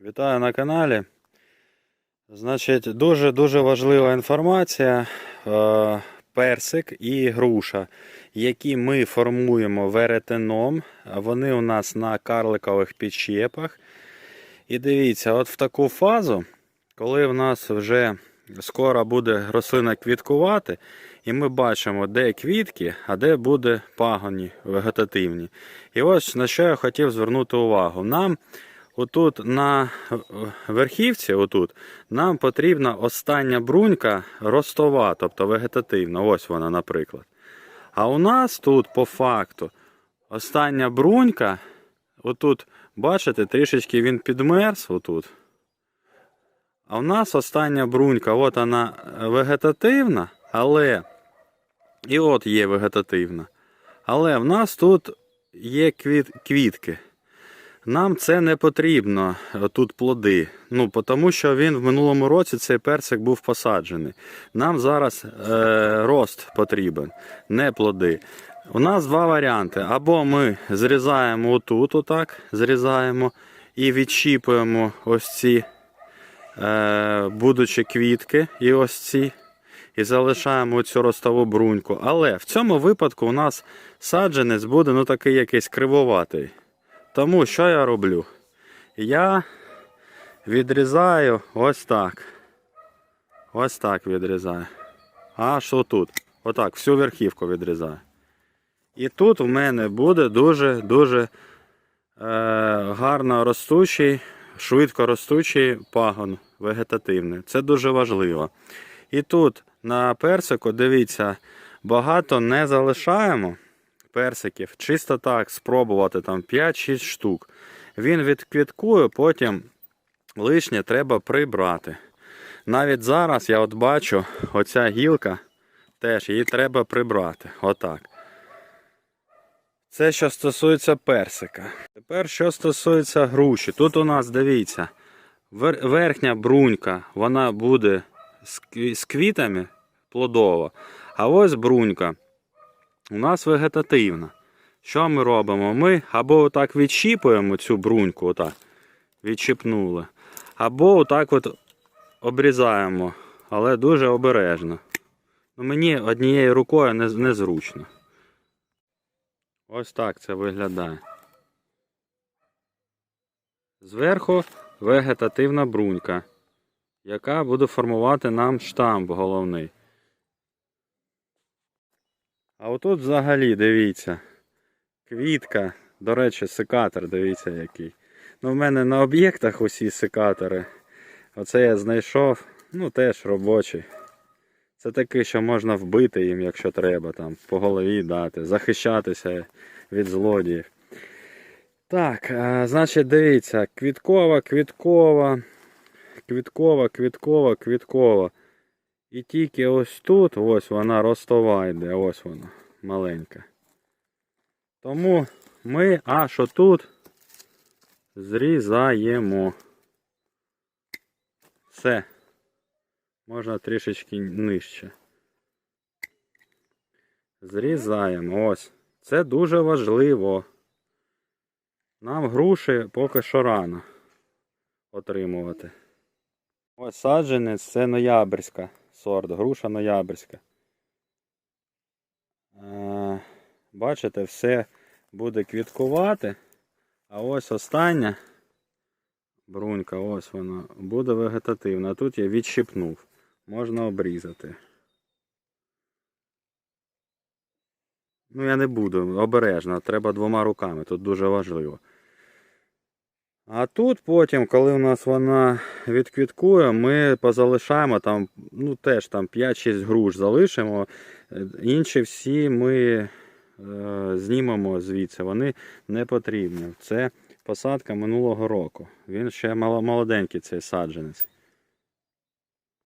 Вітаю на каналі. Значить, дуже-дуже важлива інформація. Е, Персик і груша, які ми формуємо веретеном. Вони у нас на карликових підщепах. І дивіться, от в таку фазу, коли в нас вже скоро буде рослина квіткувати, і ми бачимо, де квітки, а де буде пагоні вегетативні. І ось на що я хотів звернути увагу. Нам отут на верхівці, отут, нам потрібна остання брунька ростова, тобто вегетативна. Ось вона, наприклад. А у нас тут, по факту, остання брунька, отут, бачите, трішечки він підмерз, отут. А у нас остання брунька, от вона вегетативна, але. І от є вегетативна. Але в нас тут є квіт, квітки. Нам це не потрібно, тут плоди. Ну, тому що він в минулому році цей персик був посаджений. Нам зараз е, рост потрібен, не плоди. У нас два варіанти. Або ми зрізаємо отут, отак, зрізаємо і відщіпуємо ось ці е, будучі квітки і ось ці. І залишаємо цю ростову бруньку. Але в цьому випадку у нас саджанець буде ну, такий якийсь кривоватий. Тому що я роблю? Я відрізаю ось так. Ось так відрізаю. Аж отут. Отак, всю верхівку відрізаю. І тут в мене буде дуже-дуже е, гарно ростучий, швидко ростучий пагон вегетативний. Це дуже важливо. І тут на персику, дивіться, багато не залишаємо персиків. Чисто так спробувати там 5-6 штук. Він відквіткує, потім лишнє треба прибрати. Навіть зараз я от бачу, оця гілка теж її треба прибрати. Отак. Це що стосується персика. Тепер що стосується груші. Тут у нас, дивіться, верхня брунька, вона буде з квітами плодова. А ось брунька у нас вегетативна. Що ми робимо? Ми або отак відщіпуємо цю бруньку, отак, відщипнули, або отак от обрізаємо, але дуже обережно. Ну, мені однією рукою незручно. Ось так це виглядає. Зверху вегетативна брунька, яка буде формувати нам штамп головний. А отут взагалі дивіться. Квітка. До речі, секатор, дивіться який. Ну, в мене на об'єктах усі секатори. Оце я знайшов, ну теж робочий. Це такий, що можна вбити їм, якщо треба, там, по голові дати, захищатися від злодіїв. Так, а, значить, дивіться, квіткова, квіткова, квіткова, квіткова, квіткова. І тільки ось тут, ось вона ростова йде, ось вона, маленька. Тому ми аж отут зрізаємо. Все. Можна трішечки нижче. Зрізаємо. Ось. Це дуже важливо. Нам груші поки що рано отримувати. Ось саджанець це ноябрьська сорт, груша ноябрьська. Е, Бачите, все буде квіткувати. А ось остання брунька, ось вона, буде вегетативна. Тут я відщипнув. Можна обрізати. Ну, я не буду, обережно, треба двома руками, тут дуже важливо. А тут потім, коли у нас вона відквіткує, ми позалишаємо там, ну теж там 5-6 груш залишимо. Е, Інші всі ми е, знімемо звідси, вони не потрібні. Це посадка минулого року. Він ще молоденький цей саджанець.